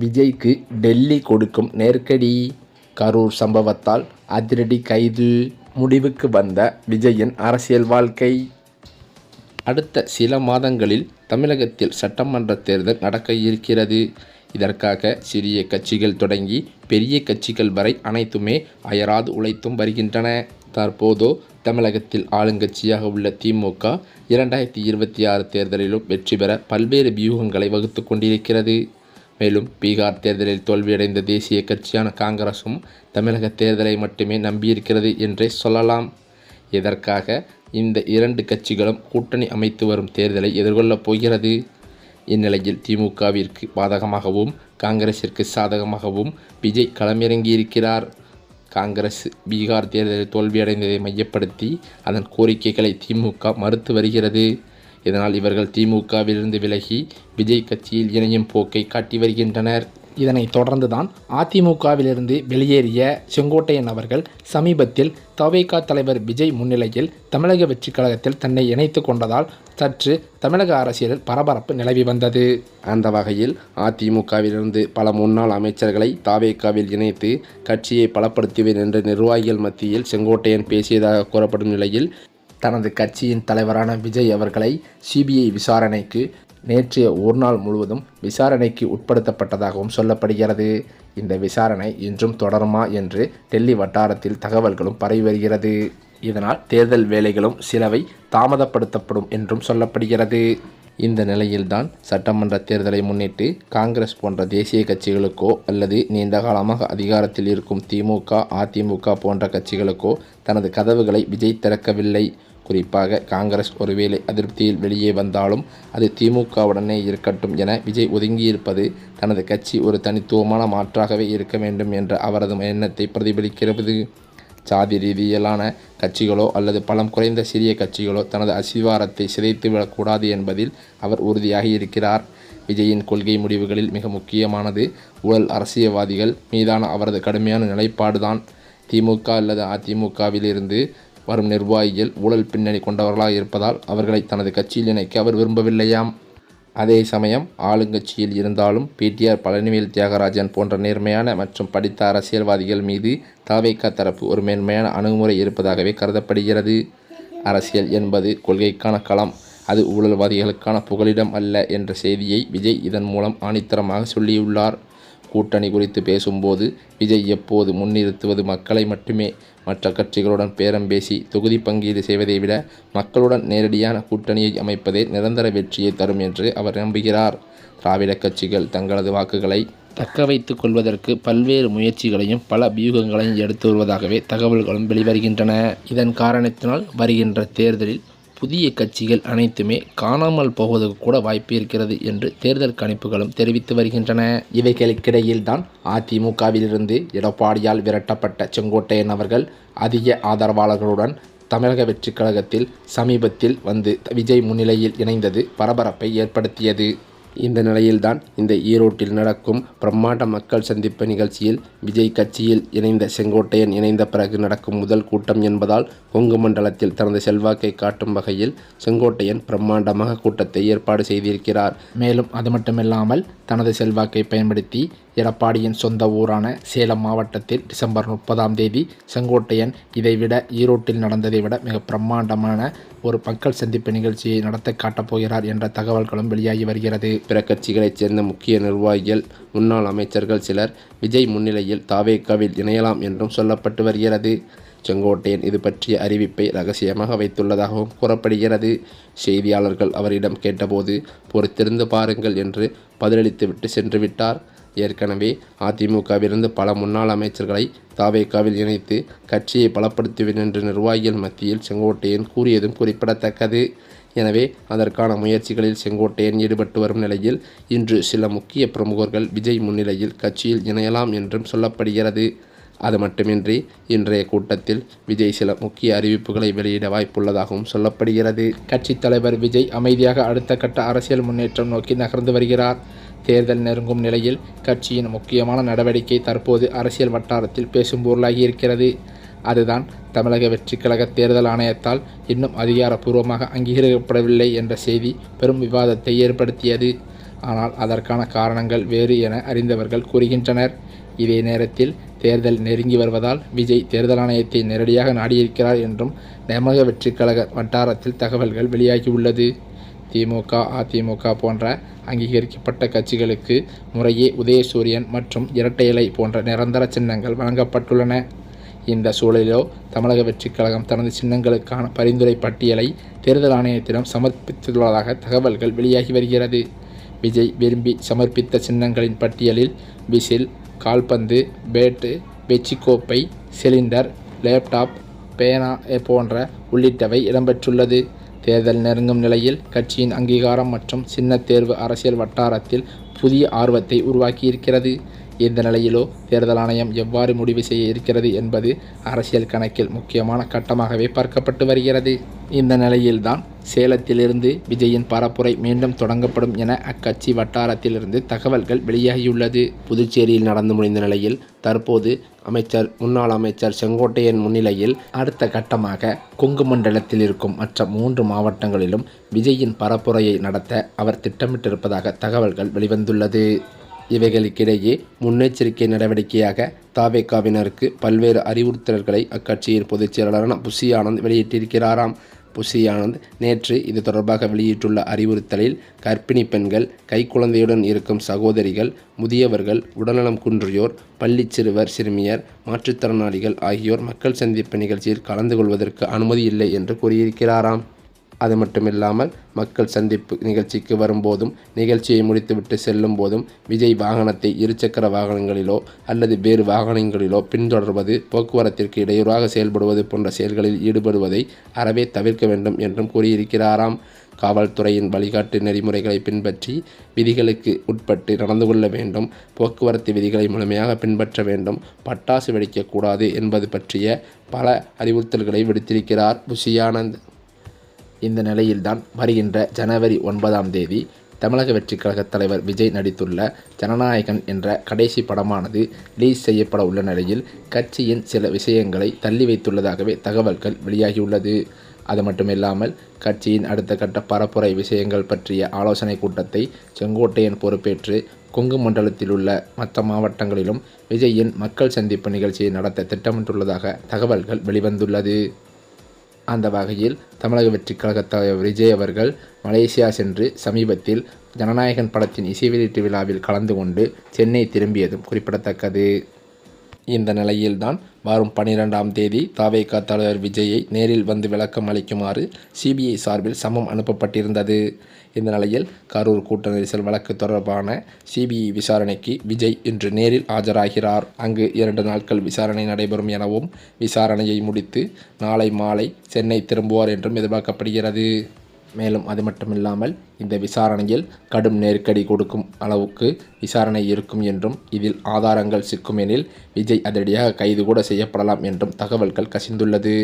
விஜய்க்கு டெல்லி கொடுக்கும் நெருக்கடி. கரூர் சம்பவத்தால் அதிரடி கைது. முடிவுக்கு வந்த விஜயின் அரசியல் வாழ்க்கை. அடுத்த சில மாதங்களில் தமிழகத்தில் சட்டமன்ற தேர்தல் நடக்க இருக்கிறது. இதற்காக சிறிய கட்சிகள் தொடங்கி பெரிய கட்சிகள் வரை அனைத்துமே அயராது உழைத்தும் வருகின்றன. தற்போதோ தமிழகத்தில் ஆளுங்கட்சியாக உள்ள திமுக இரண்டாயிரத்தி இருபத்தி ஆறு தேர்தலிலும் வெற்றி பெற பல்வேறு வியூகங்களை வகுத்து கொண்டிருக்கிறது. மேலும் பீகார் தேர்தலில் தோல்வியடைந்த தேசிய கட்சியான காங்கிரசும் தமிழக தேர்தலை மட்டுமே நம்பியிருக்கிறது என்றே சொல்லலாம். இதற்காக இந்த இரண்டு கட்சிகளும் கூட்டணி அமைத்து வரும் தேர்தலை எதிர்கொள்ளப் போகிறது. இந்நிலையில் திமுகவிற்கு பாதகமாகவும் காங்கிரசிற்கு சாதகமாகவும் விஜய் களமிறங்கியிருக்கிறார். காங்கிரஸ் பீகார் தேர்தலில் தோல்வியடைந்ததை மையப்படுத்தி அதன் கோரிக்கைகளை திமுக மறுத்து வருகிறது. இதனால் இவர்கள் திமுகவிலிருந்து விலகி விஜய் கட்சியில் இணையும் போக்கை காட்டி வருகின்றனர். இதனைத் தொடர்ந்துதான் அதிமுகவிலிருந்து வெளியேறிய செங்கோட்டையன் அவர்கள் சமீபத்தில் தவேகா தலைவர் விஜய் முன்னிலையில் தமிழக வெற்றிக் கழகத்தில் தன்னை இணைத்து கொண்டதால் சற்று தமிழக அரசியலில் பரபரப்பு நிலவி வந்தது. அந்த வகையில் அதிமுகவிலிருந்து பல முன்னாள் அமைச்சர்களை தாவேக்காவில் இணைத்து கட்சியை பலப்படுத்துவேன் என்று நிர்வாகிகள் மத்தியில் செங்கோட்டையன் பேசியதாக கூறப்படும் நிலையில் தனது கட்சியின் தலைவரான விஜய் அவர்களை சிபிஐ விசாரணைக்கு நேற்றைய ஒரு நாள் முழுவதும் விசாரணைக்கு உட்படுத்தப்பட்டதாகவும் சொல்லப்படுகிறது. இந்த விசாரணை இன்றும் தொடருமா என்று டெல்லி வட்டாரத்தில் தகவல்களும் பரவி வருகிறது. இதனால் தேர்தல் வேலைகளும் சிலவை தாமதப்படுத்தப்படும் என்றும் சொல்லப்படுகிறது. இந்த நிலையில்தான் சட்டமன்ற தேர்தலை முன்னிட்டு காங்கிரஸ் போன்ற தேசிய கட்சிகளுக்கோ அல்லது நீண்ட காலமாக அதிகாரத்தில் இருக்கும் திமுக அதிமுக போன்ற கட்சிகளுக்கோ தனது கதவுகளை விஜய் திறக்கவில்லை. குறிப்பாக காங்கிரஸ் ஒருவேளை அதிருப்தியில் வெளியே வந்தாலும் அது திமுகவுடனே இருக்கட்டும் என விஜய் ஒதுங்கியிருப்பது தனது கட்சி ஒரு தனித்துவமான மாற்றாகவே இருக்க வேண்டும் என்ற அவரது எண்ணத்தை பிரதிபலிக்கிறது. சாதி ரீதியிலான கட்சிகளோ அல்லது பலம் குறைந்த சிறிய கட்சிகளோ தனது அசிவாரத்தை சிதைத்து விடக்கூடாது என்பதில் அவர் உறுதியாக இருக்கிறார். விஜயின் கொள்கை முடிவுகளில் மிக முக்கியமானது ஊழல் அரசியல்வாதிகள் மீதான அவரது கடுமையான நிலைப்பாடுதான். திமுக அல்லது அதிமுகவிலிருந்து வரும் நிர்வாகிகள் ஊழல் பின்னணி கொண்டவர்களாக இருப்பதால் அவர்களை தனது கட்சியில் இணைக்க அவர் விரும்பவில்லையாம். அதே சமயம் ஆளுங்கட்சியில் இருந்தாலும் பிடிஆர் பழனிவேல் தியாகராஜன் போன்ற நேர்மையான மற்றும் படித்த அரசியல்வாதிகள் மீது தாவேக்கா தரப்பு ஒரு மேன்மையான அணுகுமுறை இருப்பதாகவே கருதப்படுகிறது. அரசியல் என்பது கொள்கைக்கான களம். அது ஊழல்வாதிகளுக்கான புகலிடம் அல்ல என்ற செய்தியை விஜய் இதன் மூலம் ஆணித்தரமாக சொல்லியுள்ளார். கூட்டணி குறித்து பேசும்போது விஜய் எப்போது முன்னிறுத்துவது மக்களை மட்டுமே மற்ற கட்சிகளுடன் பேரம் பேசி தொகுதி பங்கீடு செய்வதை விட மக்களுடன் நேரடியான கூட்டணியை அமைப்பதே நிரந்தர வெற்றியை தரும் என்று அவர் நம்புகிறார். திராவிட கட்சிகள் தங்களது வாக்குகளை தக்க வைத்துக் கொள்வதற்கு பல்வேறு முயற்சிகளையும் பல வியூகங்களையும் எடுத்து வருவதாகவே தகவல்களும் வெளிவருகின்றன. இதன் காரணத்தினால் வருகின்ற தேர்தலில் புதிய கட்சிகள் அனைத்துமே காணாமல் போவதற்கு கூட வாய்ப்பு இருக்கிறது என்று தேர்தல் கணிப்புகளும் தெரிவித்து வருகின்றன. இவைகளுக்கிடையில்தான் அதிமுகவிலிருந்து எடப்பாடியால் விரட்டப்பட்ட செங்கோட்டையன் அவர்கள் அதிக ஆதரவாளர்களுடன் தமிழக வெற்றிக் கழகத்தில் சமீபத்தில் வந்து விஜய் முன்னிலையில் இணைந்தது பரபரப்பை ஏற்படுத்தியது. இந்த நிலையில்தான் இந்த ஈரோட்டில் நடக்கும் பிரம்மாண்ட மக்கள் சந்திப்பு நிகழ்ச்சியில் விஜய் கட்சியில் இணைந்த செங்கோட்டையன் இணைந்த பிறகு நடக்கும் முதல் கூட்டம் என்பதால் கொங்கு மண்டலத்தில் தனது செல்வாக்கை காட்டும் வகையில் செங்கோட்டையன் பிரம்மாண்டமாக கூட்டத்தை ஏற்பாடு செய்திருக்கிறார். மேலும் அது மட்டுமில்லாமல் தனது செல்வாக்கை பயன்படுத்தி எடப்பாடியின் சொந்த ஊரான சேலம் மாவட்டத்தில் டிசம்பர் முப்பதாம் தேதி செங்கோட்டையன் இதைவிட ஈரோட்டில் நடந்ததை விட மிக பிரம்மாண்டமான ஒரு மக்கள் சந்திப்பு நிகழ்ச்சியை நடத்த காட்டப் போகிறார் என்ற தகவல்களும் வெளியாகி வருகிறது. பிற கட்சிகளைச் சேர்ந்த முக்கிய நிர்வாகிகள் முன்னாள் அமைச்சர்கள் சிலர் விஜய் முன்னிலையில் தாவேக்காவில் இணையலாம் என்றும் சொல்லப்பட்டு வருகிறது. செங்கோட்டையன் இது பற்றிய அறிவிப்பை ரகசியமாக வைத்துள்ளதாகவும் கூறப்படுகிறது. செய்தியாளர்கள் அவரிடம் கேட்டபோது பொறுத்திருந்து பாருங்கள் என்று பதிலளித்துவிட்டு சென்று விட்டார். ஏற்கனவே அதிமுகவிலிருந்து பல முன்னாள் அமைச்சர்களை தாவேக்காவில் இணைத்து கட்சியை பலப்படுத்துவேன் என்று நிர்வாகிகள் மத்தியில் செங்கோட்டையன் கூறியதும் குறிப்பிடத்தக்கது. எனவே அதற்கான முயற்சிகளில் செங்கோட்டையன் ஈடுபட்டு வரும் நிலையில் இன்று சில முக்கிய பிரமுகர்கள் விஜய் முன்னிலையில் கட்சியில் இணையலாம் என்றும் சொல்லப்படுகிறது. அது மட்டுமின்றி இன்றைய கூட்டத்தில் விஜய் சில முக்கிய அறிவிப்புகளை வெளியிட வாய்ப்புள்ளதாகவும் சொல்லப்படுகிறது. கட்சித் தலைவர் விஜய் அமைதியாக அடுத்த கட்ட அரசியல் முன்னேற்றம் நோக்கி நகர்ந்து வருகிறார். தேர்தல் நெருங்கும் நிலையில் கட்சியின் முக்கியமான நடவடிக்கை தற்போது அரசியல் வட்டாரத்தில் பேசும் பொருளாகி இருக்கிறது அதுதான் தமிழக வெற்றிக்கழக தேர்தல் ஆணையத்தால் இன்னும் அதிகாரப்பூர்வமாக அங்கீகரிக்கப்படவில்லை என்ற செய்தி பெரும் விவாதத்தை ஏற்படுத்தியது. ஆனால் அதற்கான காரணங்கள் வேறு என அறிந்தவர்கள் கூறுகின்றனர். இதே நேரத்தில் தேர்தல் நெருங்கி வருவதால் விஜய் தேர்தல் ஆணையத்தை நேரடியாக நாடியிருக்கிறார் என்றும் நேமக வெற்றிக் கழக வட்டாரத்தில் தகவல்கள் வெளியாகியுள்ளது. திமுக அதிமுக போன்ற அங்கீகரிக்கப்பட்ட கட்சிகளுக்கு முறையே உதயசூரியன் மற்றும் இரட்டை இலை போன்ற நிரந்தர சின்னங்கள் வழங்கப்பட்டுள்ளன. இந்த சூழலிலோ தமிழக வெற்றிக் கழகம் தனது சின்னங்களுக்கான பரிந்துரை பட்டியலை தேர்தல் ஆணையத்திடம் சமர்ப்பித்துள்ளதாக தகவல்கள் வெளியாகி வருகிறது. விஜய் விரும்பி சமர்ப்பித்த சின்னங்களின் பட்டியலில் விசில் கால்பந்து பேட்டு வெச்சிக்கோப்பை சிலிண்டர் லேப்டாப் பேனா போன்ற உள்ளிட்டவை இடம்பெற்றுள்ளது. தேர்தல் நெருங்கும் நிலையில் கட்சியின் அங்கீகாரம் மற்றும் சின்ன தேர்வு அரசியல் வட்டாரத்தில் புதிய ஆர்வத்தை உருவாக்கியிருக்கிறது. இந்த நிலையிலோ தேர்தல் ஆணையம் எவ்வாறு முடிவு செய்ய இருக்கிறது என்பது அரசியல் கணக்கில் முக்கியமான கட்டமாகவே பார்க்கப்பட்டு வருகிறது. இந்த நிலையில்தான் சேலத்திலிருந்து விஜயின் பரப்புரை மீண்டும் தொடங்கப்படும் என அக்கட்சி வட்டாரத்திலிருந்து தகவல்கள் வெளியாகியுள்ளது. புதுச்சேரியில் நடந்து முடிந்த நிலையில் தற்போது அமைச்சர் முன்னாள் அமைச்சர் செங்கோட்டையன் முன்னிலையில் அடுத்த கட்டமாக கொங்கு மண்டலத்தில் இருக்கும் மற்ற மூன்று மாவட்டங்களிலும் விஜயின் பரப்புரையை நடத்த அவர் திட்டமிட்டிருப்பதாக தகவல்கள் வெளிவந்துள்ளது. இவைகளுக்கிடையே முன்னெச்சரிக்கை நடவடிக்கையாக தாவேகாவினருக்கு பல்வேறு அறிவுறுத்தல்களை அக்கட்சியின் பொதுச் செயலாளரான புஷி ஆனந்த் வெளியிட்டிருக்கிறாராம். புஷி ஆனந்த் நேற்று இது தொடர்பாக வெளியிட்டுள்ள அறிவுறுத்தலில் கர்ப்பிணி பெண்கள் கைக்குழந்தையுடன் இருக்கும் சகோதரிகள் முதியவர்கள் உடல்நலம் குன்றியோர் பள்ளி சிறுவர் சிறுமியர் மாற்றுத்திறனாளிகள் ஆகியோர் மக்கள் சந்திப்பு நிகழ்ச்சியில் கலந்து கொள்வதற்கு அனுமதி இல்லை என்று கூறியிருக்கிறாராம். அது மட்டுமில்லாமல் மக்கள் சந்திப்பு நிகழ்ச்சிக்கு வரும்போதும் நிகழ்ச்சியை முடித்துவிட்டு செல்லும் போதும் விஜய் வாகனத்தை இருசக்கர வாகனங்களிலோ அல்லது வேறு வாகனங்களிலோ பின்தொடர்வது போக்குவரத்திற்கு இடையூறாக செயல்படுவது போன்ற செயல்களில் ஈடுபடுவதை அறவே தவிர்க்க வேண்டும் என்றும் கூறியிருக்கிறாராம். காவல்துறையின் வழிகாட்டு நெறிமுறைகளை பின்பற்றி விதிகளுக்கு உட்பட்டு நடந்து கொள்ள வேண்டும் போக்குவரத்து விதிகளை முழுமையாக பின்பற்ற வேண்டும் பட்டாசு வெடிக்கக்கூடாது என்பது பற்றிய பல அறிவுறுத்தல்களை விடுத்திருக்கிறார் புஷியானந்த். இந்த நிலையில்தான் வருகின்ற ஜனவரி ஒன்பதாம் தேதி தமிழக வெற்றிக் கழக தலைவர் விஜய் நடித்துள்ள ஜனநாயகன் என்ற கடைசி படமானது ரிலீஸ் செய்யப்பட உள்ள நிலையில் கட்சியின் சில விஷயங்களை தள்ளி வைத்துள்ளதாகவே தகவல்கள் வெளியாகியுள்ளது. அது மட்டுமில்லாமல் கட்சியின் அடுத்த கட்ட பரப்புரை விஷயங்கள் பற்றிய ஆலோசனை கூட்டத்தை செங்கோட்டையன் பொறுப்பேற்று கொங்கு மண்டலத்தில் உள்ள மற்ற மாவட்டங்களிலும் விஜயின் மக்கள் சந்திப்பு நிகழ்ச்சியை நடத்த திட்டமிட்டுள்ளதாக தகவல்கள் வெளிவந்துள்ளது. அந்த வகையில் தமிழக வெற்றிக் கழகத் தலைவர் விஜய் அவர்கள் மலேசியா சென்று சமீபத்தில் ஜனநாயகன் படத்தின் இசை வெளியீட்டு விழாவில் கலந்து கொண்டு சென்னை திரும்பியதும் குறிப்பிடத்தக்கது. இந்த நிலையில்தான் வரும் பனிரெண்டாம் தேதி தாவேகா தலைவர் விஜயை நேரில் வந்து விளக்கம் அளிக்குமாறு சிபிஐ சார்பில் சமம் அனுப்பப்பட்டிருந்தது. இந்த நிலையில் கரூர் கூட்ட நெரிசல் வழக்கு தொடர்பான சிபிஐ விசாரணைக்கு விஜய் இன்று நேரில் ஆஜராகிறார். அங்கு இரண்டு நாட்கள் விசாரணை நடைபெறும் எனவும் விசாரணையை முடித்து நாளை மாலை சென்னை திரும்புவார் என்றும் எதிர்பார்க்கப்படுகிறது. மேலும் அது மட்டுமில்லாமல் இந்த விசாரணையில் கடும் நெருக்கடி கொடுக்கும் அளவுக்கு விசாரணை இருக்கும் என்றும் இதில் ஆதாரங்கள் சிக்குமெனில் விஜய் அதிரடியாக கைது கூட செய்யப்படலாம் என்றும் தகவல்கள் கசிந்துள்ளது.